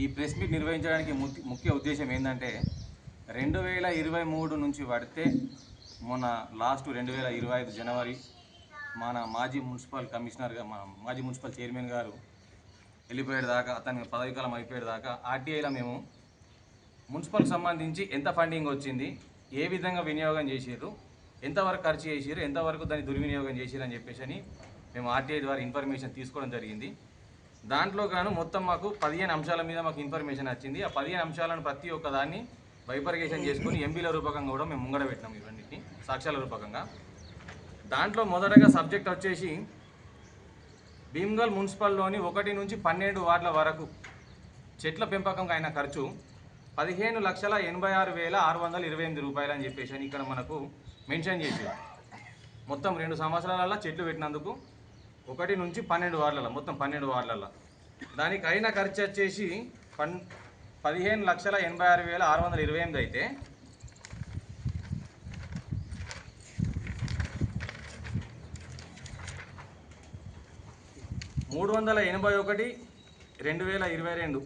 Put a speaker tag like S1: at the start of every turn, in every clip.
S1: ఈ press meet నిర్వహించడానికి ము- ముఖ్య ఉద్దేశం ఏంటంటే రెండు వేల ఇరవై మూడు నుంచి పడితే మొన్న లాస్ట్ రెండు వేల ఇరవై ఐదు జనవరి మన మాజీ మున్సిపల్ కమిషనర్గా మన మాజీ మున్సిపల్ చైర్మన్ గారు వెళ్ళిపోయేది దాకా అతని పదవి కాలం దాకా ఆర్టీఐలో మేము మున్సిపల్కి సంబంధించి ఎంత ఫండింగ్ వచ్చింది ఏ విధంగా వినియోగం చేసారు ఎంతవరకు ఖర్చు చేసారు ఎంతవరకు దాన్ని దుర్వినియోగం చేసారు అని చెప్పేసి అని మేము ఆర్టీఐ ద్వారా ఇన్ఫర్మేషన్ తీసుకోవడం జరిగింది. దాంట్లో గాను మొత్తం మాకు పదిహేను అంశాల మీద మాకు ఇన్ఫర్మేషన్ వచ్చింది. ఆ పదిహేను అంశాలను ప్రతి ఒక్క దాన్ని బైపర్గేషన్ చేసుకుని ఎంబీల రూపకంగా కూడా మేము ముంగడ పెట్టినాం ఇవన్నిటిని సాక్ష్యాల రూపకంగా. దాంట్లో మొదటగా సబ్జెక్ట్ వచ్చేసి భీమ్గల్ మున్సిపల్లోని ఒకటి నుంచి పన్నెండు వార్డుల వరకు చెట్ల పెంపకం అయిన ఖర్చు పదిహేను లక్షల ఎనభై ఆరు వేల ఆరు వందల ఇరవై ఎనిమిది రూపాయలు అని చెప్పేసి అని ఇక్కడ మనకు మెన్షన్ చేసి మొత్తం రెండు సంవత్సరాలలో చెట్లు పెట్టినందుకు ఒకటి నుంచి పన్నెండు వార్డులలో మొత్తం పన్నెండు వార్డులలో దానికి అయిన ఖర్చు వచ్చేసి పన్ పదిహేను లక్షల ఎనభై ఆరు వేల ఆరు వందల ఇరవై ఎనిమిది అయితే. మూడు వందల ఎనభై ఒకటి రెండు వేల ఇరవై రెండు.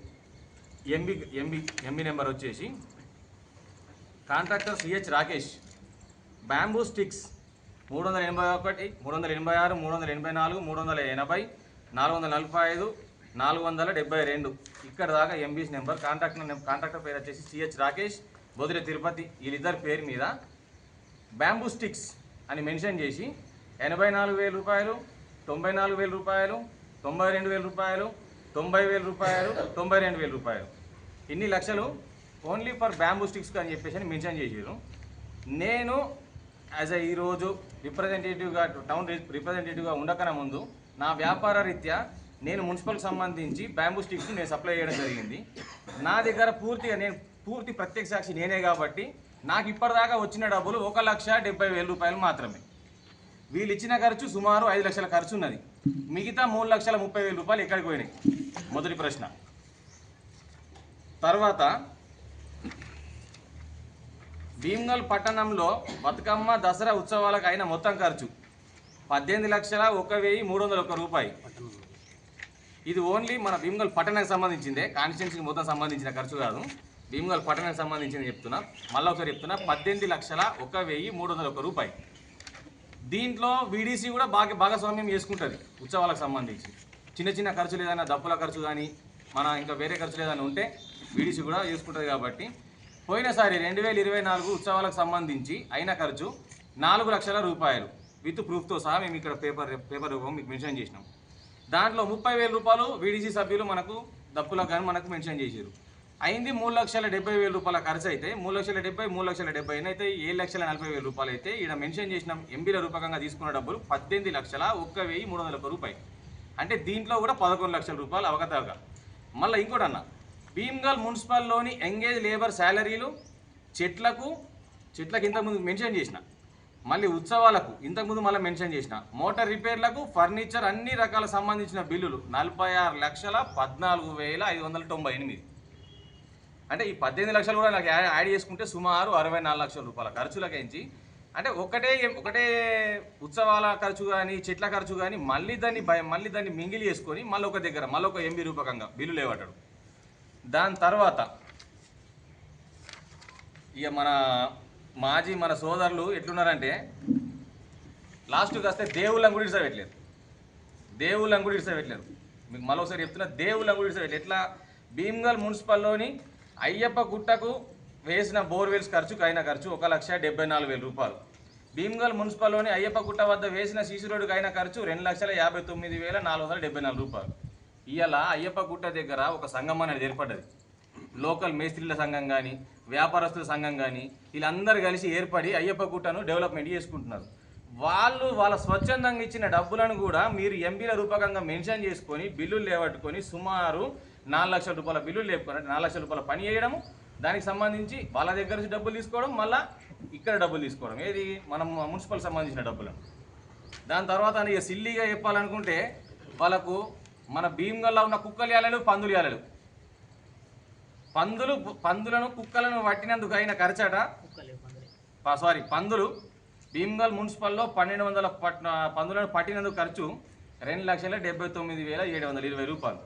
S1: ఎంబీ ఎంబీ ఎంబీ నెంబర్ వచ్చేసి. Contractor CH Rakesh. Bamboo sticks. మూడు వందల ఎనభై ఒకటి మూడు వందల ఎనభై ఆరు మూడు వందల ఎనభై నాలుగు మూడు వందల ఎనభై నాలుగు వందల నలభై ఐదు నాలుగు వందల డెబ్బై రెండు. ఇక్కడ దాకా ఎంబీస్ నెంబర్ కాంట్రాక్టర్ కాంట్రాక్టర్ పేరు వచ్చేసి సిహెచ్ రాకేష్ బొదిరి తిరుపతి వీళ్ళిద్దరి పేరు మీద బ్యాంబూ స్టిక్స్ అని మెన్షన్ చేసి ఎనభై నాలుగు వేల రూపాయలు తొంభై నాలుగు వేల రూపాయలు తొంభై రెండు వేల రూపాయలు తొంభై వేల రూపాయలు తొంభై రెండు వేల రూపాయలు. ఇన్ని లక్షలు ఓన్లీ ఫర్ బ్యాంబూ స్టిక్స్ అని చెప్పేసి అని మెన్షన్ చేసారు నేను యాజ్ అ ఈరోజు రిప్రజెంటేటివ్గా టౌన్ రిప్రజెంటేటివ్గా ఉండకన ముందు నా వ్యాపార రీత్యా నేను మున్సిపల్కి సంబంధించి బ్యాంబూ స్టిక్స్ నేను సప్లై చేయడం జరిగింది. నా దగ్గర పూర్తిగా నేను పూర్తి ప్రత్యక్ష సాక్షి నేనే కాబట్టి నాకు ఇప్పటిదాకా వచ్చిన డబ్బులు ఒక లక్ష డెబ్బై వేల రూపాయలు మాత్రమే. వీళ్ళు ఇచ్చిన ఖర్చు సుమారు ఐదు లక్షల ఖర్చు ఉన్నది. మిగతా మూడు లక్షల ముప్పై వేల రూపాయలు ఎక్కడికి పోయినాయి? మొదటి ప్రశ్న. తర్వాత భీమ్గల్ పట్టణంలో బతుకమ్మ దసరా ఉత్సవాలకు అయిన మొత్తం ఖర్చు పద్దెనిమిది లక్షల ఒక వెయ్యి మూడు వందల ఒక్క రూపాయి. ఇది ఓన్లీ మన భీమ్గల్ పట్టణానికి సంబంధించిందే. కాన్స్టిట్యున్సీకి మొత్తం సంబంధించిన ఖర్చు కాదు. భీమ్గల్ పట్టణానికి సంబంధించింది చెప్తున్నా. మళ్ళీ ఒకసారి చెప్తున్నా. పద్దెనిమిది లక్షల ఒక వెయ్యి మూడు వందల ఒక్క రూపాయి. దీంట్లో వీడీసీ కూడా బాగా భాగస్వామ్యం చేసుకుంటుంది ఉత్సవాలకు సంబంధించి. చిన్న చిన్న ఖర్చులు ఏదైనా దప్పుల ఖర్చు కానీ మన ఇంకా వేరే ఖర్చులు ఏదైనా ఉంటే వీడీసీ కూడా చేసుకుంటుంది కాబట్టి పోయినసారి రెండు వేల ఇరవై నాలుగు ఉత్సవాలకు సంబంధించి అయిన ఖర్చు నాలుగు లక్షల రూపాయలు. విత్ ప్రూఫ్తో సహా మేము ఇక్కడ పేపర్ పేపర్ రూపం మీకు మెన్షన్ చేసినాం. దాంట్లో ముప్పై వేల రూపాయలు వీడీసీ సభ్యులు మనకు దప్పులకు కానీ మనకు మెన్షన్ చేశారు అయింది మూడు లక్షల డెబ్బై వేల రూపాయల ఖర్చు అయితే మూడు లక్షల డెబ్బై మూడు లక్షల డెబ్బై అయితే ఏడు లక్షల నలభై వేల రూపాయలు అయితే ఇక్కడ మెన్షన్ చేసిన. ఎంబీల రూపకంగా తీసుకున్న డబ్బులు పద్దెనిమిది లక్షల ఒక్క వెయ్యి మూడు వందల రూపాయలు. అంటే దీంట్లో కూడా పదకొండు లక్షల రూపాయలు అవకతవక. మళ్ళీ ఇంకోటి అన్న భీమ్గల్ మున్సిపల్లోని ఎంగేజ్ లేబర్ శాలరీలు చెట్లకు చెట్లకు ఇంతకుముందు మెన్షన్ చేసిన. మళ్ళీ ఉత్సవాలకు ఇంతకుముందు మళ్ళీ మెన్షన్ చేసిన. మోటార్ రిపేర్లకు ఫర్నిచర్ అన్ని రకాల సంబంధించిన బిల్లులు నలభై ఆరు లక్షల పద్నాలుగు వేల ఐదు వందల తొంభై ఎనిమిది. అంటే ఈ పద్దెనిమిది లక్షలు కూడా నాకు యాడ్ చేసుకుంటే సుమారు అరవై నాలుగు లక్షల రూపాయల ఖర్చులకించి. అంటే ఒకటే ఒకటే ఉత్సవాల ఖర్చు కానీ చెట్ల ఖర్చు కానీ మళ్ళీ దాన్ని మళ్ళీ దాన్ని మింగిలి చేసుకొని మళ్ళీ ఒక దగ్గర మళ్ళీ ఒక ఎంబీ రూపకంగా బిల్లు లేవటాడు. దాని తర్వాత ఇక మన మాజీ మన సోదరులు ఎట్లున్నారంటే లాస్ట్కి వస్తే దేవుళ్ళని కూడా ఇడిసపెట్టలేరు దేవుళ్ళని కూడా ఇడిసపెట్టలేరు మీకు మరోసారి చెప్తున్నా దేవుళ్ళని కూడా ఇడిసపెట్టలేరు ఎట్లా? భీమ్గల్ మున్సిపల్లోని అయ్యప్ప గుట్టకు వేసిన బోర్వెల్స్ ఖర్చుకు అయిన ఖర్చు ఒక లక్ష డెబ్బై నాలుగు వేల రూపాయలు. భీమ్గల్ మున్సిపల్లోని అయ్యప్ప గుట్ట వద్ద వేసిన సీసీ రోడ్డుకు అయిన ఖర్చు రెండు లక్షల యాభై తొమ్మిది వేల నాలుగు వందల డెబ్బై నాలుగు రూపాయలు. ఇవాళ అయ్యప్ప గుట్ట దగ్గర ఒక సంఘం అనేది ఏర్పడ్డది. లోకల్ మేస్త్రీల సంఘం కానీ వ్యాపారస్తుల సంఘం కానీ వీళ్ళందరూ కలిసి ఏర్పడి అయ్యప్ప గుట్టను డెవలప్మెంట్ చేసుకుంటున్నారు. వాళ్ళు వాళ్ళ స్వచ్ఛందంగా ఇచ్చిన డబ్బులను కూడా మీరు ఎంపీల రూపకంగా మెన్షన్ చేసుకొని బిల్లులు లేవట్టుకొని సుమారు నాలుగు లక్షల రూపాయల బిల్లులు లేపుకొని నాలుగు లక్షల రూపాయల పని చేయడము దానికి సంబంధించి వాళ్ళ దగ్గర నుంచి డబ్బులు తీసుకోవడం మళ్ళీ ఇక్కడ డబ్బులు తీసుకోవడం. ఏది? మనం మున్సిపల్ సంబంధించిన డబ్బులను దాని తర్వాత ఇక సిల్లీగా చెప్పాలనుకుంటే వాళ్ళకు మన భీమ్గల్లో ఉన్న కుక్కలు యాలలు పందులు యాలలు పందులు పందులను కుక్కలను పట్టినందుకు అయిన ఖర్చట? సారీ పందులు. భీమ్గల్ మున్సిపల్లో పన్నెండు వందల పట్ పందులను పట్టినందుకు ఖర్చు రెండు లక్షల డెబ్బై తొమ్మిది వేల ఏడు వందల ఇరవై రూపాయలు.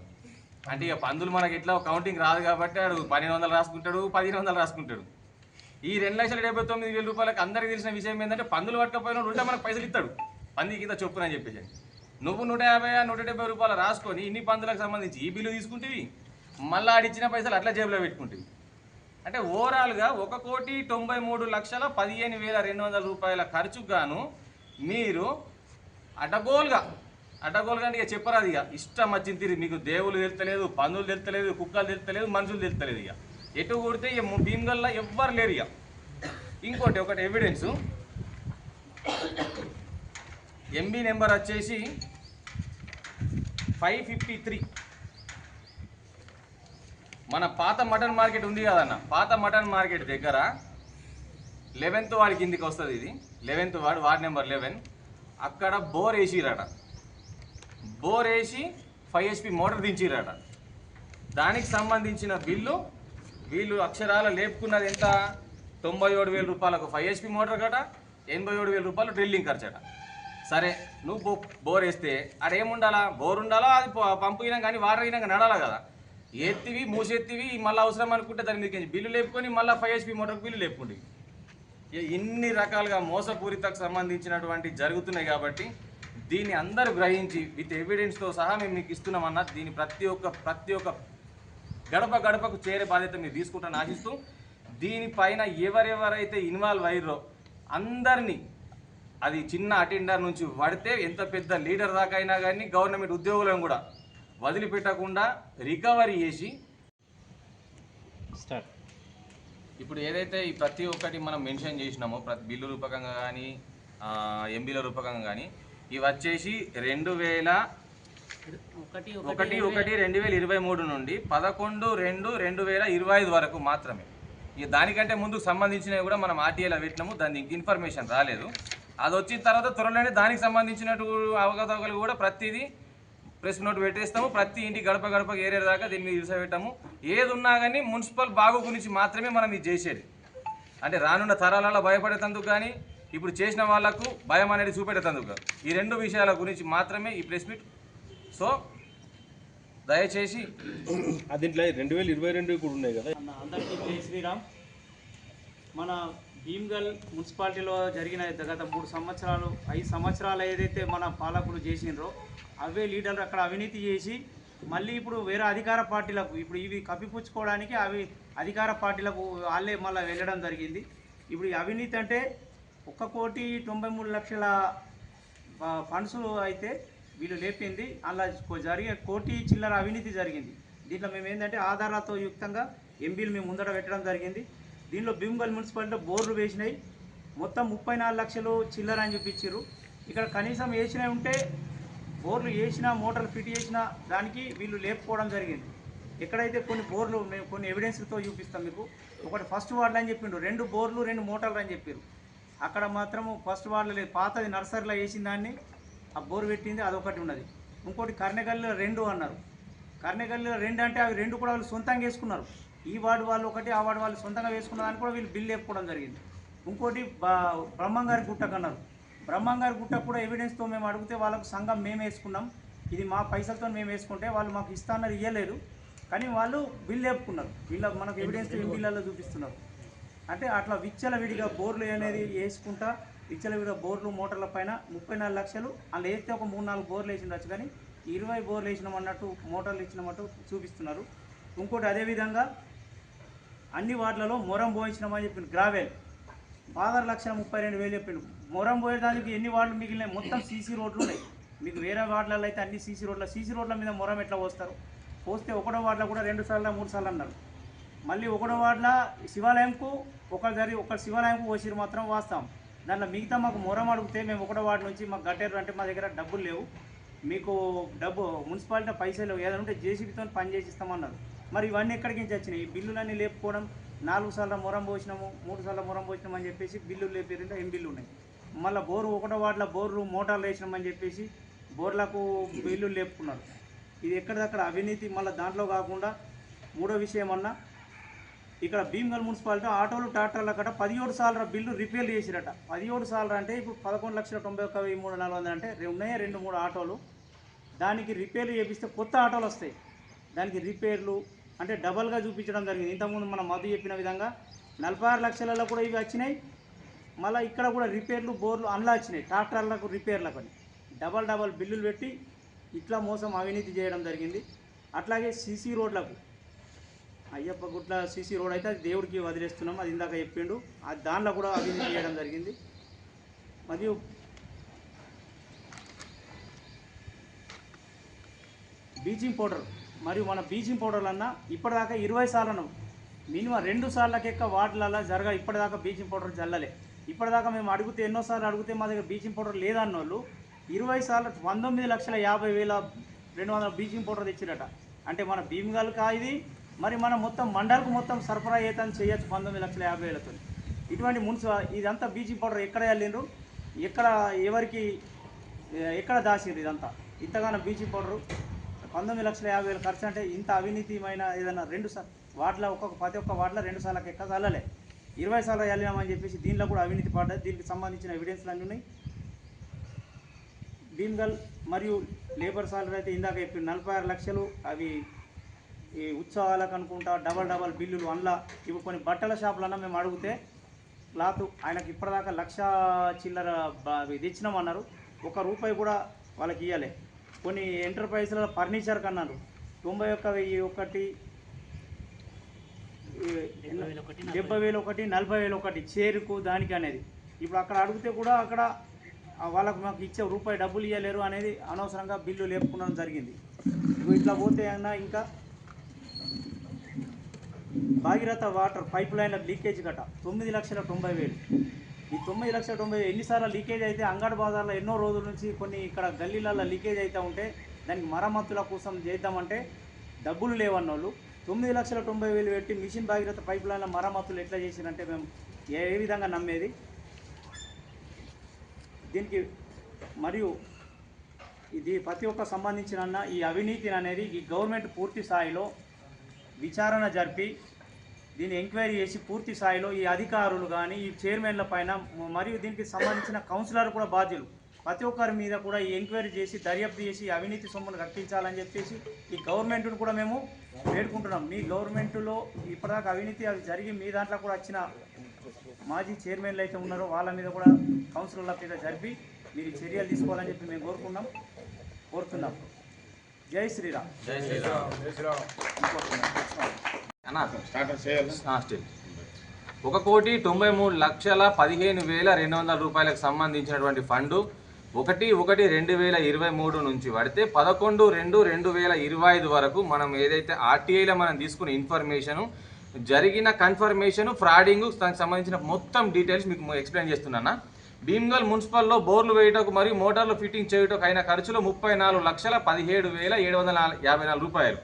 S1: అంటే ఇక పందులు మనకి ఎట్లా కౌంటింగ్ రాదు కాబట్టి ఆడు పన్నెండు వందలు రాసుకుంటాడు పదిహేను వందలు రాసుకుంటాడు. ఈ రెండు లక్షల డెబ్బై తొమ్మిది వేల రూపాయలకు అందరికీ తెలిసిన విషయం ఏంటంటే పందులు పట్టకపోయినా ఉంటే మనకు పైసలు ఇస్తాడు. పంది కింద చొప్పున అని చెప్పేసి. నువ్వు నూట యాభై నూట డెబ్బై రూపాయలు రాసుకొని ఇన్ని పందులకు సంబంధించి ఈ బిల్లు తీసుకుంటేవి? మళ్ళీ ఆడిచ్చిన పైసలు అట్లా జేబులో పెట్టుకుంటేవి. అంటే ఓవరాల్గా ఒక కోటి తొంభై మూడు లక్షల పదిహేను వేల రెండు వందల రూపాయల ఖర్చుకు గాను మీరు అడ్డగోలుగా అడ్డగోలుగా అంటే ఇక చెప్పరాదు ఇక. ఇష్టం వచ్చింది తిరిగి మీకు దేవులు తెలుతలేదు పందులు తెలుతలేదు కుక్కలు తెలుతలేదు మనుషులు తెలుతలేదు ఇక. ఎటు కొడితే ఇక భీమగల్లా ఎవ్వరు లేరు ఇక. ఇంకోటి ఒకటి ఎవిడెన్సు ఎంబీ నెంబర్ వచ్చేసి ఫైవ్ ఫిఫ్టీ త్రీ మన పాత మటన్ మార్కెట్ ఉంది కదన్న పాత మటన్ మార్కెట్ దగ్గర లెవెన్త్ వాడి కిందికి వస్తుంది ఇది. Eleventh ward ward number eleven అక్కడ బోర్ వేసిరట బోర్ వేసి ఫైవ్ హెచ్పి మోటార్ దించిరట దానికి సంబంధించిన బిల్లు వీళ్ళు అక్షరాల లేపుకున్నది ఎంత? తొంభై ఏడు వేల రూపాయలకు ఫైవ్ హెచ్పి మోటార్ కట ఎనభై ఏడు వేల రూపాయలు డ్రిల్లింగ్ ఖర్చట. సరే నువ్వు బోర్ వేస్తే అడేముండాలా బోర్ ఉండాలా అది ప- పంపు అయినా కానీ వాటర్ అయినా కానీ నడాలా కదా? ఎత్తివి మూసెత్తివి మళ్ళీ అవసరం అనుకుంటే దాని మీద బిల్లు లేపుకొని మళ్ళీ ఫైవ్ హెచ్పి మోటార్కి బిల్లు లేపుకుంటుంది ఇన్ని రకాలుగా మోసపూరితకు సంబంధించినటువంటి జరుగుతున్నాయి కాబట్టి దీన్ని అందరూ గ్రహించి విత్ ఎవిడెన్స్తో సహా మేము మీకు ఇస్తున్నామన్న దీని ప్రతి ఒక్క ప్రతి ఒక్క గడప గడపకు చేరే బాధ్యత మీరు తీసుకుంటాను ఆశిస్తూ దీనిపైన ఎవరెవరైతే ఇన్వాల్వ్ అయ్యారో అందరినీ అది చిన్న అటెండర్ నుంచి పడితే ఎంత పెద్ద లీడర్ దాకా అయినా కానీ గవర్నమెంట్ ఉద్యోగులను కూడా వదిలిపెట్టకుండా రికవరీ చేసి
S2: స్టార్ట్.
S1: ఇప్పుడు ఏదైతే ఈ ప్రతి ఒక్కటి మనం మెన్షన్ చేసినామో ప్రతి బిల్లు రూపకంగా కానీ ఎంబీల రూపకంగా కానీ ఇవి వచ్చేసి రెండు వేల
S3: ఒకటి
S1: ఒకటి రెండు వేల ఇరవై మూడు నుండి పదకొండు రెండు రెండు వేల ఇరవై ఐదు వరకు మాత్రమే. ఇక దానికంటే ముందుకు సంబంధించినవి కూడా మనం ఆర్టీఐలో పెట్టినాము దానికి ఇన్ఫర్మేషన్ రాలేదు. అది వచ్చిన తర్వాత త్వరలోనే దానికి సంబంధించినట్టు అవగతవకలు కూడా ప్రతిదీ ప్రెస్ నోట్ పెట్టేస్తాము. ప్రతి ఇంటి గడప గడప ఏరియా దాకా దీని మీద ఇరుస పెట్టాము. ఏది ఉన్నా కానీ మున్సిపల్ బాగు గురించి మాత్రమే మనం ఇది చేసేది. అంటే రానున్న తరాలలో భయపడేటందుకు కానీ ఇప్పుడు చేసిన వాళ్ళకు భయం అనేది చూపెట్టేటందుకు. ఈ రెండు విషయాల గురించి మాత్రమే ఈ ప్రెస్ మీట్. సో దయచేసి
S2: దీంట్లో రెండు వేల ఇరవై రెండు కూడా ఉన్నాయి కదా.
S3: అన్న అందరికీ జై శ్రీరామ్. మన భీమ్గల్ మున్సిపాలిటీలో జరిగిన గత మూడు సంవత్సరాలు ఐదు సంవత్సరాలు ఏదైతే మన పాలకులు చేసిండ్రో అవే లీడర్లు అక్కడ అవినీతి చేసి మళ్ళీ ఇప్పుడు వేరే అధికార పార్టీలకు ఇప్పుడు ఇవి కప్పిపుచ్చుకోవడానికి అవి అధికార పార్టీలకు వాళ్ళే మళ్ళీ వెళ్ళడం జరిగింది. ఇప్పుడు అవినీతి అంటే ఒక్క కోటి తొంభై మూడు లక్షల ఫండ్స్ అయితే వీళ్ళు లేపింది. అలా జరిగే కోటి చిల్లర అవినీతి జరిగింది. దీంట్లో మేము ఏంటంటే ఆధారాలతో యుక్తంగా ఎంపీలు మేము ముందర పెట్టడం జరిగింది. దీనిలో భీమగల్ మున్సిపాలిటీలో బోర్లు వేసినాయి. మొత్తం ముప్పై నాలుగు లక్షలు చిల్లర అని చూపించారు ఇక్కడ కనీసం వేసినవి ఉంటే బోర్లు వేసినా మోటార్లు ఫిట్ చేసినా దానికి వీళ్ళు లేపుకోవడం జరిగింది. ఎక్కడైతే కొన్ని బోర్లు మేము కొన్ని ఎవిడెన్స్తో చూపిస్తాం మీకు. ఒకటి ఫస్ట్ వార్డులు అని చెప్పిండు రెండు బోర్లు రెండు మోటార్లు అని చెప్పారు అక్కడ మాత్రము ఫస్ట్ వార్డులు లేదు. పాతది నర్సరీలో వేసిన దాన్ని ఆ బోర్ పెట్టింది అదొకటి ఉన్నది. ఇంకోటి కర్ణగల్లిలో రెండు అన్నారు. కర్ణగల్లిలో రెండు అంటే అవి రెండు కూడా వాళ్ళు సొంతంగా వేసుకున్నారు. ఈ వార్డు వాళ్ళు ఒకటి ఆ వార్డు వాళ్ళు సొంతంగా వేసుకున్న దాన్ని కూడా వీళ్ళు బిల్లు వేపుకోవడం జరిగింది. ఇంకోటి బ్రహ్మంగారి గుట్టకు అన్నారు బ్రహ్మంగారి గుట్టకు కూడా ఎవిడెన్స్తో మేము అడిగితే వాళ్ళకు సంఘం మేము వేసుకున్నాం. ఇది మా పైసలతో మేము వేసుకుంటే వాళ్ళు మాకు ఇస్తా ఇవ్వలేదు కానీ వాళ్ళు బిల్లు వేపుకున్నారు. వీళ్ళ మనకు ఎవిడెన్స్ బిల్లలో చూపిస్తున్నారు? అంటే అట్లా విచ్చల విడిగా బోర్లు అనేది వేసుకుంటా విచ్చల విడిగా బోర్లు మోటార్ల పైన ముప్పై నాలుగు లక్షలు అందులో వేస్తే ఒక మూడు నాలుగు బోర్లు వేసిండొచ్చు కానీ ఇరవై బోర్లు వేసినామన్నట్టు మోటార్లు ఇచ్చినామన్నట్టు చూపిస్తున్నారు. ఇంకోటి అదేవిధంగా అన్ని వార్డులలో మొరం పోయించినామని చెప్పిండు గ్రావెల్. పదహారు లక్షల ముప్పై రెండు వేలు చెప్పిండు. మొరం పోయేదానికి ఎన్ని వార్డులు మిగిలినాయి? మొత్తం సీసీ రోడ్లు ఉన్నాయి. మీకు వేరే వార్డులలో అయితే అన్ని సీసీ రోడ్ల సీసీ రోడ్ల మీద మొరం ఎట్లా పోస్తారు? పోస్తే ఒకటో వార్డులో కూడా రెండు సార్లు మూడు సార్లు అన్నారు. మళ్ళీ ఒకటో వార్డుల శివాలయంకు ఒకరు జరి ఒక శివాలయంకు పోసిరు మాత్రం వాస్తాం దాంట్లో మిగతా మాకు మొరం అడిగితే మేము ఒకటో వార్డు నుంచి మాకు గట్టేరు అంటే మా దగ్గర డబ్బులు లేవు. మీకు డబ్బు మున్సిపాలిటీ పైసలు ఏదైనా ఉంటే జేసీబీతో పని చేసిస్తామన్నారు మరి ఇవన్నీ ఎక్కడికి నుంచి వచ్చినాయి? ఈ బిల్లులన్నీ లేపుకోవడం నాలుగు సార్లు మొరం పోసినాము మూడు సార్లు మొరం పోసినాం అని చెప్పేసి బిల్లులు లేపారంటే ఏం బిల్లు ఉన్నాయి మళ్ళీ బోరు ఒకటో వాటిలో బోర్లు మోటార్లు వేసినామని చెప్పేసి బోర్లకు బిల్లులు లేపుకున్నారు. ఇది ఎక్కడిదక్కడ అవినీతి మళ్ళీ దాంట్లో కాకుండా మూడో విషయం అన్నా ఇక్కడ భీమ్గల్ మున్సిపాలిటీ ఆటోలు ట్రాక్టర్ల కట్ట పదిహేడు సార్ల బిల్లు రిపేర్ చేసిరట. పదిహేడు సార్లు అంటే ఇప్పుడు పదకొండు లక్షల తొంభై ఒక్క వెయ్యి మూడు నాలుగు వందలు అంటే రె- ఉన్నాయే రెండు మూడు ఆటోలు? దానికి రిపేర్లు చేపిస్తే కొత్త ఆటోలు వస్తాయి. దానికి రిపేర్లు అంటే డబల్గా చూపించడం జరిగింది. ఇంతకుముందు మనం మధు చెప్పిన విధంగా నలభై ఆరు లక్షలలో కూడా ఇవి వచ్చినాయి. మళ్ళీ ఇక్కడ కూడా రిపేర్లు బోర్లు అందులో వచ్చినాయి. ట్రాక్టర్లకు రిపేర్లకు అని. డబల్ డబల్ బిల్లులు పెట్టి ఇట్లా మోసం అవినీతి చేయడం జరిగింది. అట్లాగే సీసీ రోడ్లకు అయ్యప్ప గుట్ల సీసీ రోడ్ అయితే అది దేవుడికి వదిలేస్తున్నాం. అది ఇందాక చెప్పిండు. అది దానిలో కూడా అభివృద్ధి చేయడం జరిగింది. మరియు బ్లీచింగ్ పౌడర్. మరియు మన బ్లీచింగ్ పౌడర్లన్నా ఇప్పటిదాకా ఇరవై సార్లను మినిమం రెండు సార్లకెక్క వాటిలలో జరగ ఇప్పటిదాకా బ్లీచింగ్ పౌడర్ చల్లలే ఇప్పటిదాకా మేము అడిగితే ఎన్నోసార్లు అడిగితే మా దగ్గర బ్లీచింగ్ పౌడర్ లేదన్న వాళ్ళు ఇరవై సార్లు పంతొమ్మిది లక్షల యాభై వేల రెండు వందల బ్లీచింగ్ పౌడర్ తెచ్చిరట. అంటే మన భీమ్గల్కా కాయిది మరి మనం మొత్తం మండలకు మొత్తం సరఫరా ఏతని చేయొచ్చు పంతొమ్మిది లక్షల యాభై వేలతో ఇటువంటి మున్సిపల్ ఇదంతా బ్లీచింగ్ పౌడర్ ఎక్కడ వెళ్ళిండ్రు ఎక్కడ ఎవరికి ఎక్కడ దాచిండ్రు ఇదంతా? ఇంతగానో బ్లీచింగ్ పౌడరు పంతొమ్మిది లక్షల యాభై వేలు ఖర్చు అంటే ఇంత అవినీతిమైన ఏదైనా రెండు సార్ వాటిలో ఒక్కొక్క ప్రతి ఒక్క వాటిలో రెండు సార్లకు ఎక్క చల్లలే? ఇరవై సార్లు వెళ్ళినామని చెప్పేసి దీనిలో కూడా అవినీతి పడ్డది. దీనికి సంబంధించిన ఎవిడెన్స్లు అన్నీ ఉన్నాయి. భీమ్గల్ మరియు లేబర్ సాలరీ అయితే ఇందాక చెప్పిన నలభై ఆరు లక్షలు అవి ఈ ఉత్సవాలకు అనుకుంటా డబల్ డబల్ బిల్లులు అందులో ఇప్పుడు కొన్ని బట్టల షాపులన్నా మేము అడిగితే క్లాత్ ఆయనకి ఇప్పటిదాకా లక్ష చిల్లర తెచ్చినామన్నారు. ఒక రూపాయి కూడా వాళ్ళకి ఇవ్వలే కొన్ని ఎంటర్ప్రైజ్ల ఫర్నిచర్ కన్నారు. తొంభై ఒక్క వెయ్యి ఒకటి డెబ్బై వేలు ఒకటి నలభై వేలు ఒకటి చేరుకు దానికి అనేది. ఇప్పుడు అక్కడ అడిగితే కూడా అక్కడ వాళ్ళకు మాకు ఇచ్చే రూపాయి డబ్బులు ఇవ్వలేరు అనేది అనవసరంగా బిల్లు లేపుకోవడం జరిగింది. ఇట్లా పోతే అయినా ఇంకా భాగీరథ వాటర్ పైప్ లైన్ల లీకేజ్ గట తొమ్మిది లక్షల తొంభై వేలు. ఈ తొమ్మిది లక్షల తొంభై వేలు ఎన్నిసార్లు లీకేజ్ అయితే అంగడి బజార్లో ఎన్నో రోజుల నుంచి కొన్ని ఇక్కడ గల్లీలలో లీకేజ్ అయితే ఉంటే దానికి మరమ్మతుల కోసం చేద్దామంటే డబ్బులు లేవన్నోళ్ళు. తొమ్మిది లక్షల తొంభై వేలు పెట్టి మిషన్ భాగీరథ పైప్ లైన్ల మరమ్మతులు ఎట్లా చేసినంటే మేము ఏ ఏ విధంగా నమ్మేది? దీనికి మరియు ఇది ప్రతి ఒక్క సంబంధించిన అన్న ఈ అవినీతిని అనేది ఈ గవర్నమెంట్ పూర్తి స్థాయిలో విచారణ జరిపి దీన్ని ఎంక్వైరీ చేసి పూర్తి స్థాయిలో ఈ అధికారులు కానీ ఈ చైర్మన్ల పైన మరియు దీనికి సంబంధించిన కౌన్సిలర్ కూడా బాధ్యులు. ప్రతి ఒక్కరి మీద కూడా ఈ ఎంక్వైరీ చేసి దర్యాప్తు చేసి అవినీతి సొమ్మును కట్టించాలని చెప్పేసి ఈ గవర్నమెంట్ను కూడా మేము వేడుకుంటున్నాం. మీ గవర్నమెంట్లో ఇప్పటిదాకా అవినీతి అవి జరిగి మీ దాంట్లో కూడా వచ్చిన మాజీ చైర్మన్లు అయితే ఉన్నారో వాళ్ళ మీద కూడా కౌన్సిలర్ల మీద జరిపి మీరు చర్యలు తీసుకోవాలని చెప్పి మేము కోరుకున్నాం. కోరుతున్నాం. జై శ్రీరామ్.
S1: జై శ్రీరామ్. అన్నా ఆ, స్టిల్. ఒక కోటి తొంభై మూడు లక్షల పదిహేను వేల రెండు వందల రూపాయలకు సంబంధించినటువంటి ఫండు ఒకటి ఒకటి రెండు వేల ఇరవై మూడు నుంచి పడితే పదకొండు రెండు రెండు వేల ఇరవై ఐదు వరకు మనం ఏదైతే ఆర్టీఐలో మనం తీసుకున్న ఇన్ఫర్మేషను జరిగిన కన్ఫర్మేషన్ ఫ్రాడింగ్ దానికి సంబంధించిన మొత్తం డీటెయిల్స్ మీకు ఎక్స్ప్లెయిన్ చేస్తున్నానా భీమ్గల్ మున్సిపల్లో బోర్లు వేయటకు మరియు మోటార్లు ఫిట్టింగ్ చేయుటకు అయిన ఖర్చులు ముప్పై నాలుగు లక్షల పదిహేడు వేల ఏడు వందల యాభై నాలుగు రూపాయలు.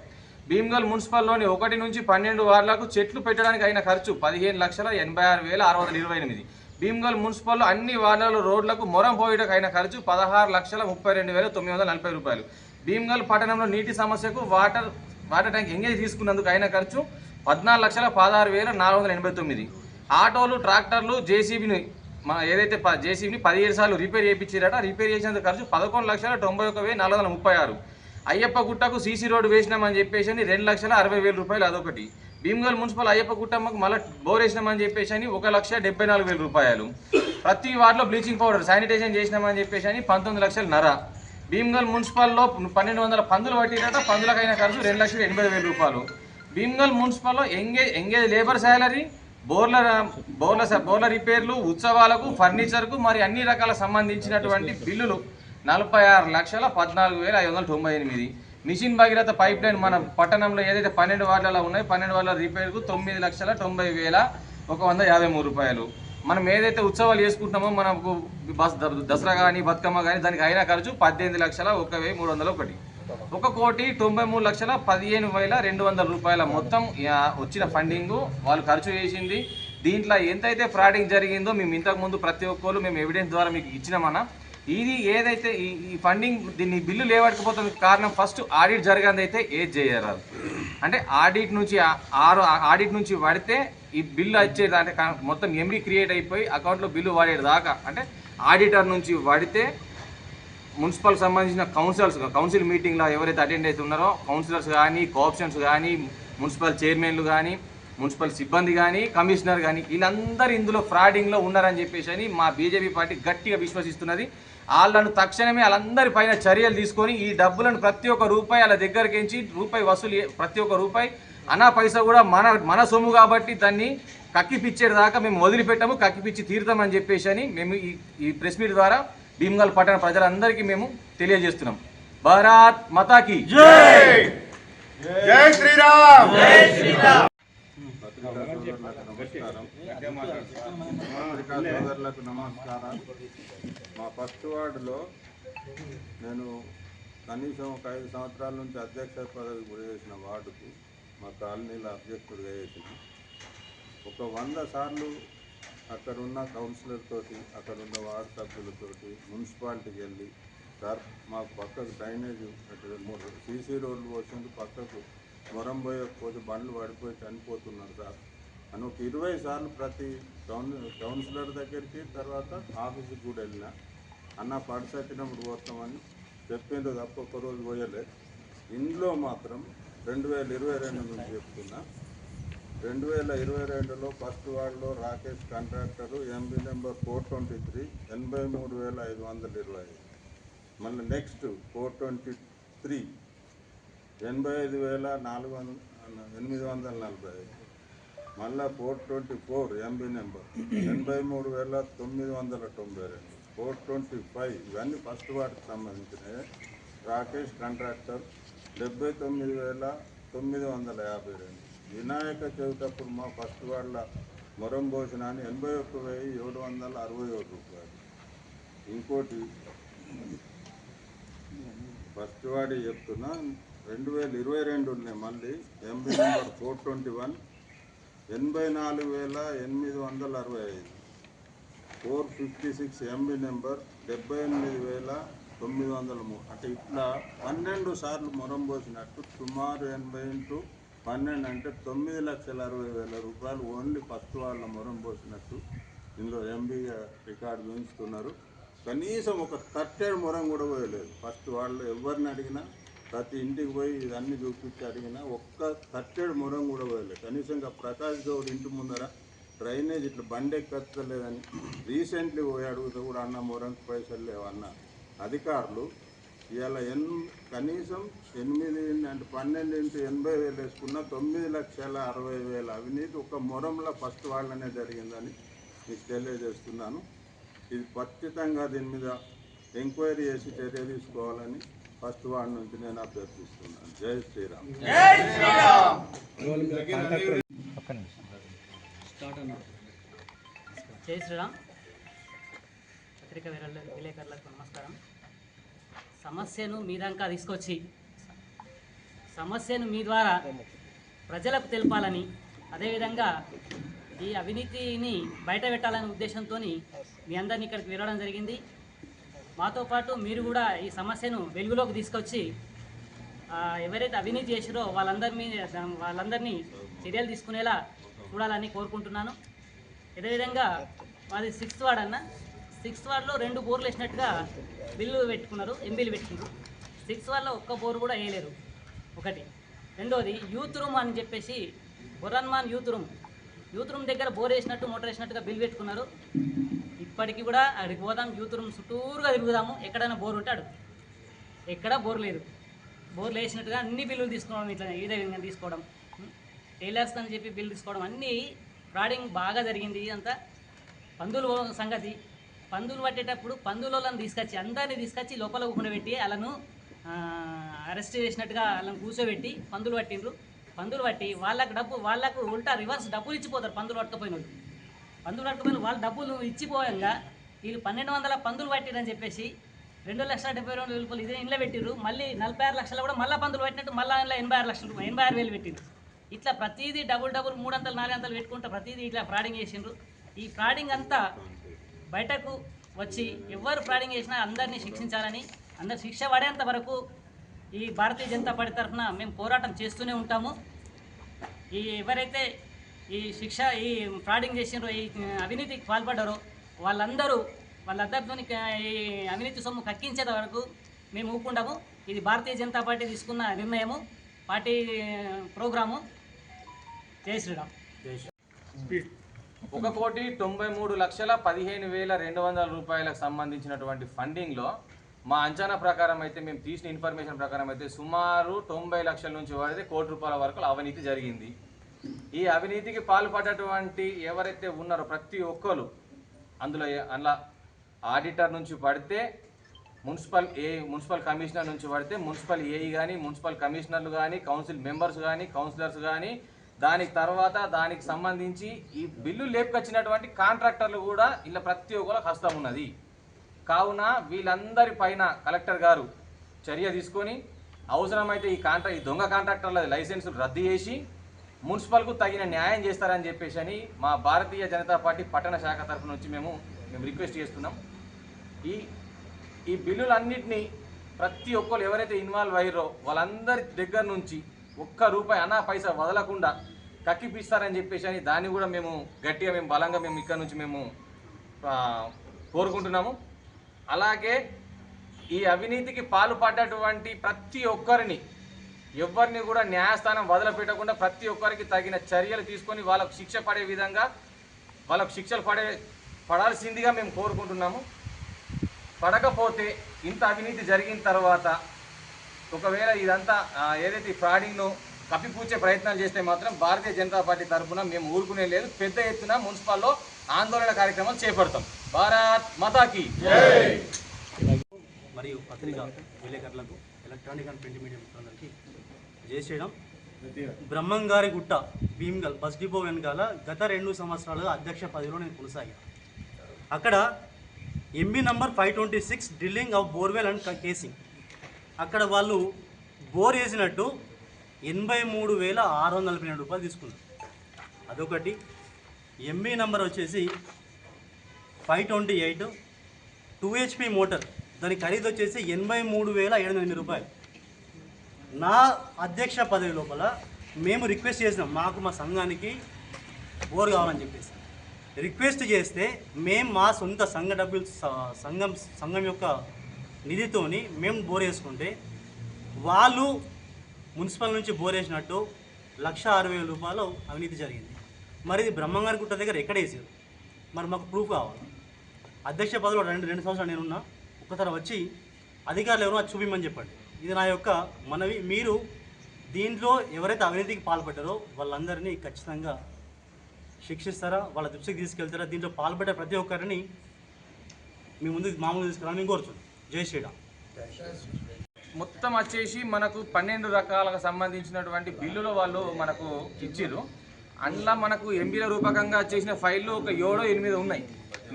S1: భీమ్గల్ మున్సిపల్లోని ఒకటి నుంచి పన్నెండు వార్డులకు చెట్లు పెట్టడానికి అయిన ఖర్చు పదిహేను లక్షల ఎనభై ఆరు వేల ఆరు వందల ఇరవై ఎనిమిది. భీమ్గల్ మున్సిపల్లో అన్ని వార్డుల రోడ్లకు మొరం పోయటకు అయిన ఖర్చు పదహారు లక్షల ముప్పై రెండు వేల తొమ్మిది వందల నలభై రూపాయలు. భీమ్గల్ పట్టణంలో నీటి సమస్యకు వాటర్ వాటర్ ట్యాంక్ ఎంగేజ్ తీసుకున్నందుకు అయిన ఖర్చు పద్నాలుగు లక్షల పదహారు వేల నాలుగు వందల ఎనభై తొమ్మిది. ఆటోలు ట్రాక్టర్లు జేసీబీని మన ఏదైతే జేసీబీని పదిహేడు సార్లు రిపేర్ చేయించారట రిపేర్ చేసినందుకు ఖర్చు పదకొండు లక్షల తొంభై ఒక వెయ్యి నాలుగు వందల ముప్పై ఆరు. అయ్యప్ప గుట్టకు సీసీ రోడ్డు వేసినామని చెప్పేసి అని రెండు లక్షల అరవై వేల రూపాయలు అదొకటి. భీమగల్ మున్సిపల్ అయ్యప్ప గుట్టమ్మకు మళ్ళీ బోర్ వేసినామని చెప్పేసి అని ఒక లక్ష డెబ్బై నాలుగు వేల రూపాయలు. ప్రతి వార్డులో బ్లీచింగ్ పౌడర్ శానిటైజేషన్ చేసినామని చెప్పేసి అని పంతొమ్మిది లక్షల నర. భీమగల్ మున్సిపల్లో పన్నెండు వందల పందులు పట్టిరట పందులకైన ఖర్చు రెండు లక్షల ఎనభై వేల రూపాయలు. భీమగల్ మున్సిపల్లో ఎంగేజ్ ఎంగేజ్ లేబర్ శాలరీ బోర్ల బోర్ల బోర్ల రిపేర్లు ఉత్సవాలకు ఫర్నిచర్కు మరి అన్ని రకాల సంబంధించినటువంటి బిల్లులు. నలభై ఆరు లక్షల పద్నాలుగు వేల ఐదు వందల తొంభై ఎనిమిది. మిషన్ భగీరథ పైప్ లైన్ మన పట్టణంలో ఏదైతే పన్నెండు వార్డులలో ఉన్నాయో పన్నెండు వార్డుల రిపేర్కు తొమ్మిది లక్షల తొంభై వేల ఒక వంద యాభై మూడు రూపాయలు. మనం ఏదైతే ఉత్సవాలు చేసుకుంటున్నామో మనకు బస్ ద- దసరా కానీ బతుకమ్మ కానీ దానికి అయిన ఖర్చు పద్దెనిమిది లక్షల ఒక వెయ్యి మూడు వందల ఒకటి. ఒక కోటి తొంభై మూడు లక్షల పదిహేను వేల రెండు వందల రూపాయల మొత్తం వచ్చిన ఫండింగ్ వాళ్ళు ఖర్చు చేసింది. దీంట్లో ఎంతైతే ఫ్రాడింగ్ జరిగిందో మేము ఇంతకుముందు ప్రతి ఒక్కరు మేము ఎవిడెన్స్ ద్వారా మీకు ఇచ్చినామన్నా ఇది ఏదైతే ఈ ఈ ఫండింగ్ దీన్ని బిల్లు లేవడకపోతుంది కారణం ఫస్ట్ ఆడిట్ జరగంది అయితే ఏది చేయరాదు. అంటే ఆడిట్ నుంచి ఆరు ఆడిట్ నుంచి పడితే ఈ బిల్లు వచ్చేది అంటే మొత్తం ఎంబీ క్రియేట్ అయిపోయి అకౌంట్లో బిల్లు పడేది దాకా అంటే ఆడిటర్ నుంచి పడితే మున్సిపల్ సంబంధించిన కౌన్సిలర్స్ కౌన్సిల్ మీటింగ్లో ఎవరైతే అటెండ్ అవుతున్నారో కౌన్సిలర్స్ కానీ కోఆప్షన్స్ కానీ మున్సిపల్ చైర్మన్లు కానీ మున్సిపల్ సిబ్బంది కానీ కమిషనర్ కానీ వీళ్ళందరూ ఇందులో ఫ్రాడింగ్లో ఉన్నారని చెప్పేసి అని మా బీజేపీ పార్టీ గట్టిగా విశ్వసిస్తున్నది. వాళ్ళను తక్షణమే వాళ్ళందరి పైన చర్యలు తీసుకొని ఈ డబ్బులను ప్రతి ఒక్క రూపాయి వాళ్ళ దగ్గరికి ఎంచి రూపాయి వసూలు ప్రతి ఒక్క రూపాయి. అనా పైసా కూడా మన మన సొమ్ము కాబట్టి దాన్ని కక్కిపిచ్చేది దాకా మేము వదిలిపెట్టాము కక్కిపిచ్చి తీరుతామని చెప్పేసి అని మేము ఈ ఈ ప్రెస్ మీట్ ద్వారా భీమ్గల్ పట్టణ ప్రజలందరికీ మేము తెలియజేస్తున్నాం. భారత్ మతాకి
S4: జై శ్రీరామ్!
S5: పత్రికా సోదరులకు నమస్కారం. మా ఫస్ట్ వార్డులో నేను కనీసం ఒక ఐదు సంవత్సరాల నుంచి అధ్యక్ష పదవి గురి చేసిన వార్డుకు మా కాలనీలో అధ్యక్షుడిగా చేసిన. ఒక వంద సార్లు అక్కడున్న కౌన్సిలర్తోటి అక్కడున్న వార్డు సభ్యులతోటి మున్సిపాలిటీకి వెళ్ళి సార్ మాకు పక్కకు డ్రైనేజ్ సీసీ రోడ్లు పోసింది పక్కకు. జ్వరం పోయే కొద్ది బండ్లు పడిపోయి చనిపోతున్నారు సార్. అని ఒక ఇరవై సార్లు ప్రతి కౌన్ కౌన్సిలర్ దగ్గరికి తర్వాత ఆఫీస్కి కూడా వెళ్ళిన అన్న పడిసచ్చినప్పుడు పోతామని చెప్పిండ్రు తప్ప ఒక్క రోజు పోయలే. ఇందులో మాత్రం రెండు వేల ఇరవై రెండు నుంచి చెప్తున్నా. రెండు వేల ఇరవై రెండులో ఫస్ట్ వార్డులో Rakesh contractor MB number four twenty three ఎనభై మూడు వేల ఐదు వందల ఇరవై ఐదు. మళ్ళీ నెక్స్ట్ ఫోర్ ట్వంటీ త్రీ ఎనభై ఐదు వేల నాలుగు వందల ఎనిమిది వందల నలభై ఐదు. మళ్ళా four twenty four MB number. ఎనభై మూడు వేల తొమ్మిది వందల తొంభై రెండు. ఫోర్ ట్వంటీ ఫైవ్ ఇవన్నీ ఫస్ట్ వాటికి సంబంధించినవి. రాకేష్ కాంట్రాక్టర్ డెబ్బై తొమ్మిది వేల తొమ్మిది వందల యాభై రెండు. వినాయక చవితి అప్పుడు మా ఫస్ట్ వాళ్ళ మొరం భోజనాన్ని ఎనభై ఒక్క వెయ్యి ఏడు వందల అరవై ఒకటి రూపాయలు. ఇంకోటి ఫస్ట్ వాడి చెప్తున్నా రెండు వేల ఇరవై రెండు ఉన్నాయి మళ్ళీ MB number four twenty one ఎనభై నాలుగు వేల ఎనిమిది వందల అరవై ఐదు. Four fifty six MB number డెబ్బై ఎనిమిది వేల తొమ్మిది వందల మూడు. అంటే ఇట్లా పన్నెండు సార్లు మొరం పోసినట్టు సుమారు ఎనభై ఇంటూ పన్నెండు అంటే తొమ్మిది లక్షల అరవై వేల రూపాయలు ఓన్లీ ఫస్ట్ వాళ్ళ మొరం పోసినట్టు ఇందులో ఎంబీ రికార్డు చూపిస్తున్నారు కనీసం ఒక కట్టెడు మొరం కూడా పోయలేదు. ఫస్ట్ వాళ్ళు ఎవరిని అడిగినా ప్రతి ఇంటికి పోయి ఇదన్నీ చూపించి అడిగినా ఒక్క కట్టెడు మొరం కూడా పోయలేదు. కనీసం ఇంకా ప్రకాష్ గౌడ్ ఇంటి ముందర డ్రైనేజ్ ఇట్లా బండి ఎక్కలేదని రీసెంట్లీ పోయి అడుగుతూ కూడా అన్న మొరంకి పైసలు లేవన్న అధికారులు ఇవాళ ఎన్ కనీసం ఎనిమిది అంటే పన్నెండు ఇంటూ ఎనభై వేలు వేసుకున్న తొమ్మిది లక్షల అరవై వేల అవినీతి ఒక మొరంలో ఫస్ట్ వాళ్ళనే జరిగిందని మీకు తెలియజేస్తున్నాను. ఇది ఖచ్చితంగా దీని మీద ఎంక్వైరీ చేసి చర్య తీసుకోవాలని ఫస్ట్ వార్డు నుంచి నేను అభ్యర్థిస్తున్నాను. జై శ్రీరామ్.
S6: జై శ్రీరామ్. పత్రిక విరల విలేకరులకు నమస్కారం. సమస్యను మీ దాకా తీసుకొచ్చి సమస్యను మీ ద్వారా ప్రజలకు తెలపాలని అదేవిధంగా ఈ అవినీతిని బయట పెట్టాలనే ఉద్దేశంతో మీ అందరిని ఇక్కడికి వెళ్ళడం జరిగింది. మాతో పాటు మీరు కూడా ఈ సమస్యను వెలుగులోకి తీసుకొచ్చి ఎవరైతే అవినీతి చేసిరో వాళ్ళందరి మీద వాళ్ళందరినీ చర్యలు తీసుకునేలా చూడాలని కోరుకుంటున్నాను. అదేవిధంగా మాది సిక్స్త్ వార్డ్ అన్న. సిక్స్త్ వార్డ్లో రెండు బోర్లు వేసినట్టుగా బిల్లు పెట్టుకున్నారు ఎంబీలు పెట్టుకున్నారు. సిక్స్త్ వార్డ్లో ఒక్క బోర్ కూడా వేయలేరు. ఒకటి. రెండోది యూత్ రూమ్ అని చెప్పేసి బొరన్మాన్ యూత్ రూమ్. యూత్ రూమ్ దగ్గర బోర్ వేసినట్టు మోటార్ వేసినట్టుగా బిల్ పెట్టుకున్నారు. ఇప్పటికీ కూడా అక్కడికి పోదాం యూత్ రూమ్ చుట్టూరుగా తిరుగుదాము. ఎక్కడైనా బోర్ ఉంటే అడుగు. ఎక్కడా బోర్ లేదు. బోర్లు వేసినట్టుగా అన్ని బిల్లులు తీసుకోవడం ఇట్లా ఇదే విధంగా తీసుకోవడం. టైలర్స్ అని చెప్పి బిల్లు తీసుకోవడం అన్నీ ఫ్రాడింగ్ బాగా జరిగింది అంతా పందులు సంగతి. పందులు పట్టేటప్పుడు పందులను తీసుకొచ్చి అందరినీ తీసుకొచ్చి లోపల కూర్చోబెట్టి వాళ్ళను అరెస్ట్ చేసినట్టుగా వాళ్ళని కూర్చోబెట్టి పందులు పట్టిండ్రు. పందులు పట్టి వాళ్ళకు డబ్బు వాళ్ళకు ఉల్టా రివర్స్ డబ్బులు ఇచ్చిపోతారు పందులు పట్టకపోయిన వాళ్ళు పందులు పట్టుకొని వాళ్ళు డబ్బులు ఇచ్చిపోయంగా వీళ్ళు పన్నెండు వందల పందులు పట్టిరని చెప్పేసి రెండు లక్షల డెబ్బై రెండు వేలు రూపాయలు ఇదే ఇంట్లో పెట్టిరు మళ్ళీ నలభై ఆరు లక్షలు కూడా మళ్ళీ పందులు పెట్టినట్టు మళ్ళీ ఇంట్లో ఎనభై ఆరు లక్షలు రూపాయలు ఎనభై ఆరు వేలు పెట్టిండ్రు. ఇట్లా ప్రతిదీ డబుల్ డబుల్ మూడు వందలు నాలుగు వందలు పెట్టుకుంటూ ప్రతిదీ ఇట్లా ఫ్రాడింగ్ చేసిండ్రు. ఈ ఫ్రాడింగ్ అంతా బయటకు వచ్చి ఎవరు ఫ్రాడింగ్ చేసినా అందరినీ శిక్షించాలని అందరు శిక్ష పడేంత వరకు ఈ భారతీయ జనతా పార్టీ తరఫున మేము పోరాటం చేస్తూనే ఉంటాము. ఈ ఎవరైతే ఈ శిక్ష ఈ ఫ్రాడింగ్ చేసినారు ఈ అవినీతికి పాల్పడ్డారు. వాళ్ళందరూ వాళ్ళ అధ్యర్థుని ఈ అవినీతి సొమ్ము కక్కించేంత వరకు మేము ఊపుకుంటాము ఇది భారతీయ జనతా పార్టీ తీసుకున్న నిర్ణయము పార్టీ ప్రోగ్రాము. జై శ్రీరామ్.
S1: ఒక కోటి తొంభై మూడు లక్షల పదిహేను వేల రెండు వందల రూపాయలకు సంబంధించినటువంటి ఫండింగ్లో మా అంచనా ప్రకారం అయితే మేము తీసిన ఇన్ఫర్మేషన్ ప్రకారం అయితే సుమారు తొంభై లక్షల నుంచి పడితే కోటి రూపాయల వరకు అవినీతి జరిగింది. ఈ అవినీతికి పాల్పడ్డటువంటి ఎవరైతే ఉన్నారో ప్రతి ఒక్కరు అందులో అలా అందులో ఆడిటర్ నుంచి పడితే మున్సిపల్ ఏ మున్సిపల్ కమిషనర్ నుంచి పడితే మున్సిపల్ ఏఈ కానీ మున్సిపల్ కమిషనర్లు కానీ కౌన్సిల్ మెంబర్స్ కానీ కౌన్సిలర్స్ కానీ దానికి తర్వాత దానికి సంబంధించి ఈ బిల్లు లేపుకొచ్చినటువంటి కాంట్రాక్టర్లు కూడా ఇలా ప్రతి ఒక్కరికి హస్తం ఉన్నది. కావున వీళ్ళందరి పైన కలెక్టర్ గారు చర్య తీసుకొని అవసరమైతే ఈ కాంట్రా ఈ దొంగ కాంట్రాక్టర్ల లైసెన్సులు రద్దు చేసి మున్సిపల్కు తగిన న్యాయం చేస్తారని చెప్పేసి అని మా భారతీయ జనతా పార్టీ పట్టణ శాఖ తరఫు నుంచి మేము మేము రిక్వెస్ట్ చేస్తున్నాం. ఈ ఈ బిల్లులన్నింటినీ ప్రతి ఒక్కరు ఎవరైతే ఇన్వాల్వ్ అయ్యారో వాళ్ళందరి దగ్గర నుంచి ఒక్క రూపాయి అనా పైసా వదలకుండా కక్కిపిస్తారని చెప్పేసి అని దాన్ని కూడా మేము గట్టిగా మేము బలంగా మేము ఇక్కడ నుంచి మేము కోరుకుంటున్నాము. అలాగే ఈ అవినీతికి పాల్పడ్డటువంటి ప్రతి ఒక్కరిని ఎవరిని కూడా న్యాయస్థానం వదిలిపెట్టకుండా ప్రతి ఒక్కరికి తగిన చర్యలు తీసుకొని వాళ్ళకు శిక్ష పడే విధంగా వాళ్ళకు శిక్షలు పడే పడాల్సిందిగా మేము కోరుకుంటున్నాము. పడకపోతే ఇంత అవినీతి జరిగిన తర్వాత ఒకవేళ ఇదంతా ఏదైతే ఈ ఫ్రాడింగ్ను కప్పిపూచే ప్రయత్నాలు చేస్తే మాత్రం భారతీయ జనతా పార్టీ తరఫున మేము ఊరుకునే లేదు. పెద్ద ఎత్తున మున్సిపాల్లో ఆందోళన కార్యక్రమాలు చేపడతాం. భారత్ మతాకి
S4: మరియు పత్రిక విలేకరులకు ఎలక్ట్రానిక్ అండ్ ప్రింట్ మీడియా మిత్రులందరికీ జై బ్రహ్మంగారి గుట్ట భీమ్గల్ బస్ డిపో వెనకాల గత రెండు సంవత్సరాలుగా అధ్యక్ష పదవిలో నేను కొనసాగా అక్కడ MB number five twenty six drilling of borewell and casing. అక్కడ వాళ్ళు బోర్ వేసినట్టు ఎనభై మూడు వేల ఆరు వందల నలభై రెండు రూపాయలు తీసుకున్నారు. అదొకటి. ఎంబీ నంబర్ వచ్చేసి five twenty eight two HP motor. దాని ఖరీదు వచ్చేసి ఎనభై మూడు వేల ఏడు వందల ఎనిమిది రూపాయలు. నా అధ్యక్ష పదవి లోపల మేము రిక్వెస్ట్ చేసినాం మాకు మా సంఘానికి బోర్ కావాలని చెప్పేసి. రిక్వెస్ట్ చేస్తే మేము మా సొంత సంఘ డబ్బులు సంఘం సంఘం యొక్క నిధితోని మేము బోర్ వేసుకుంటే వాళ్ళు మున్సిపల్ నుంచి బోర్ వేసినట్టు లక్ష అరవై వేల రూపాయలు అవినీతి జరిగింది. మరి ఇది బ్రహ్మంగారి గుట్ట దగ్గర ఎక్కడ వేసారు? మరి మాకు ప్రూఫ్ కావాలి. అధ్యక్ష పదవిలో రెండు రెండు సంవత్సరాలు నేనున్నా ఒక్కసారి వచ్చి అధికారులు ఎవరో అది చెప్పండి. ఇది నా యొక్క మనవి. మీరు దీంట్లో ఎవరైతే అవినీతికి పాల్పడ్డారో వాళ్ళందరినీ ఖచ్చితంగా శిక్షిస్తారా? వాళ్ళ దృష్టికి తీసుకెళ్తారా? దీంట్లో పాల్పడ్డ ప్రతి ఒక్కరిని మీ ముందు మామూలు తీసుకురాని మేము కోరుతున్నాం జై శ్రీరామ్.
S1: మొత్తం వచ్చేసి మనకు పన్నెండు రకాలకు సంబంధించినటువంటి బిల్లులు వాళ్ళు మనకు ఇచ్చిర్రు. అందులో మనకు ఎంబీల రూపకంగా చేసిన ఫైళ్ళు ఒక ఏడో ఎనిమిది ఉన్నాయి.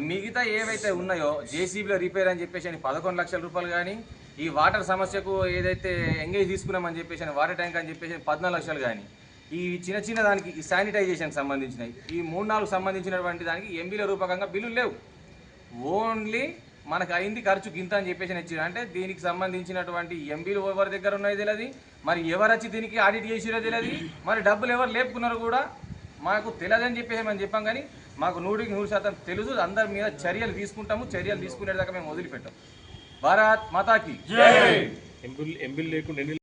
S1: మిగతా ఏవైతే ఉన్నాయో జేసీబీలో రిపేర్ అని చెప్పేసి అని పదకొండు లక్షల రూపాయలు కానీ ఈ వాటర్ సమస్యకు ఏదైతే ఎంగేజ్ తీసుకున్నామని చెప్పేసి అని వాటర్ ట్యాంక్ అని చెప్పేసి పద్నాలుగు లక్షలు కానీ ఈ చిన్న చిన్న దానికి ఈ శానిటైజేషన్ సంబంధించినవి ఈ మూడు నాలుగు సంబంధించినటువంటి దానికి ఎంబీల రూపకంగా బిల్లులు లేవు. ఓన్లీ మనకు అయింది ఖర్చు గింత అని చెప్పేసి ఇచ్చారు అంటే దీనికి సంబంధించినటువంటి ఎంబీలు ఎవరి దగ్గర ఉన్నాయి తెలియదు మరి ఎవరు వచ్చి దీనికి ఆడిట్ చేసిరో తెలియదు మరి డబ్బులు ఎవరు లేపుకున్నారు కూడా మాకు తెలియదని చెప్పేసి మనం చెప్పాం కానీ మాకు నూటికి నూరు శాతం తెలుసు. అందరి మీద చర్యలు తీసుకుంటాము. చర్యలు తీసుకునేదాకా మేము వదిలిపెట్టాం. భారత్ మాతాకి.
S2: ఎంబిల్ ఎంబిల్ లేకుండా